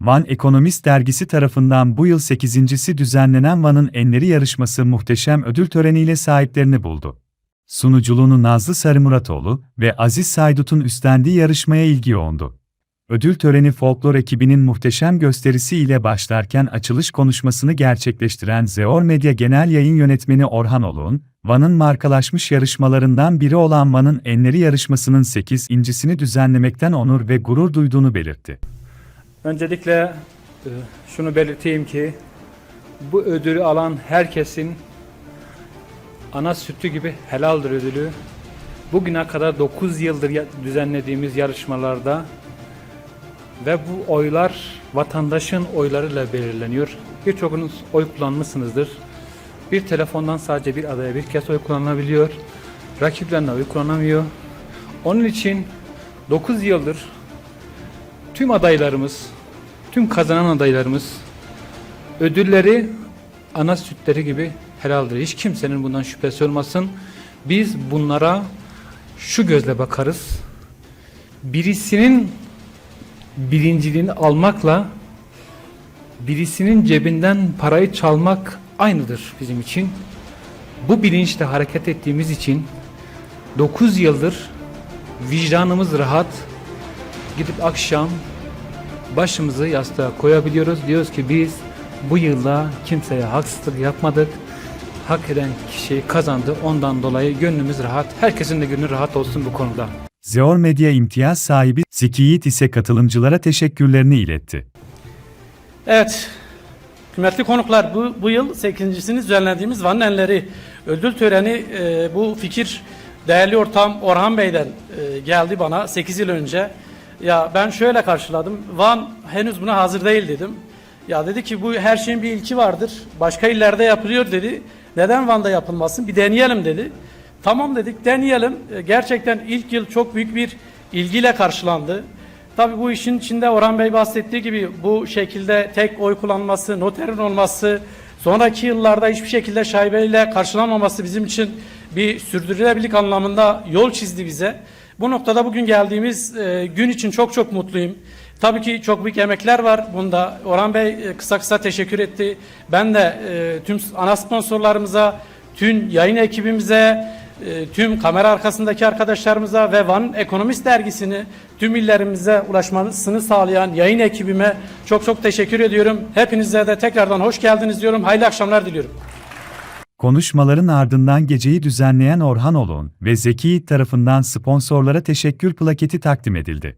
Van Ekonomist dergisi tarafından bu yıl 8.si düzenlenen Van'ın Enleri yarışması muhteşem ödül töreniyle sahiplerini buldu. Sunuculuğunu Nazlı Sarımuratoğlu ve Aziz Saydut'un üstlendiği yarışmaya ilgi yoğundu. Ödül töreni folklor ekibinin muhteşem gösterisi ile başlarken açılış konuşmasını gerçekleştiren Zeor Medya Genel Yayın Yönetmeni Orhan Oluk'un, Van'ın markalaşmış yarışmalarından biri olan Van'ın Enleri yarışmasının 8.sini düzenlemekten onur ve gurur duyduğunu belirtti. Öncelikle e, şunu belirteyim ki bu ödülü alan herkesin ana sütü gibi helaldir ödülü. Bugüne kadar 9 yıldır düzenlediğimiz yarışmalarda ve bu oylar vatandaşın oylarıyla belirleniyor. Birçokunuz oy kullanmışsınızdır. Bir telefondan sadece bir adaya bir kez oy kullanılabiliyor. Rakiplerine oy kullanamıyor. Onun için 9 yıldır tüm adaylarımız, tüm kazanan adaylarımız ödülleri ana sütleri gibi helaldir. Hiç kimsenin bundan şüphesi olmasın. Biz bunlara şu gözle bakarız. Birisinin birinciliğini almakla birisinin cebinden parayı çalmak aynıdır bizim için. Bu bilinçle hareket ettiğimiz için 9 yıldır vicdanımız rahat, gidip akşam başımızı yastığa koyabiliyoruz. Diyoruz ki biz bu yılda kimseye haksızlık yapmadık. Hak eden kişi kazandı. Ondan dolayı gönlümüz rahat. Herkesin de gönlü rahat olsun bu konuda. Zeor Medya imtiyaz sahibi Zeki Yiğit ise katılımcılara teşekkürlerini iletti. Evet, kıymetli konuklar bu, bu yıl 8.sini düzenlediğimiz Van Enleri ödül töreni e, bu fikir değerli ortam Orhan Bey'den e, geldi bana 8 yıl önce. Ya ben şöyle karşıladım. Van henüz buna hazır değil dedim. Ya dedi ki bu her şeyin bir ilki vardır. Başka illerde yapılıyor dedi. Neden Van'da yapılmasın? Bir deneyelim dedi. Tamam dedik deneyelim. E, Gerçekten ilk yıl çok büyük bir ilgiyle karşılandı. Tabii bu işin içinde Orhan Bey bahsettiği gibi bu şekilde tek oy kullanması, noterin olması, sonraki yıllarda hiçbir şekilde şaibeyle karşılanmaması bizim için bir sürdürülebilirlik anlamında yol çizdi bize. Bu noktada bugün geldiğimiz e, gün için çok çok mutluyum. Tabii ki çok büyük emekler var bunda. Orhan Bey e, kısa kısa teşekkür etti. Ben de e, tüm ana sponsorlarımıza, tüm yayın ekibimize, e, tüm kamera arkasındaki arkadaşlarımıza ve Van Ekonomist dergisini tüm illerimize ulaşmasını sağlayan yayın ekibime çok çok teşekkür ediyorum. Hepinize de tekrardan hoş geldiniz diyorum. Hayırlı akşamlar diliyorum. Konuşmaların ardından geceyi düzenleyen Orhan Oluk'un ve Zeki tarafından sponsorlara teşekkür plaketi takdim edildi.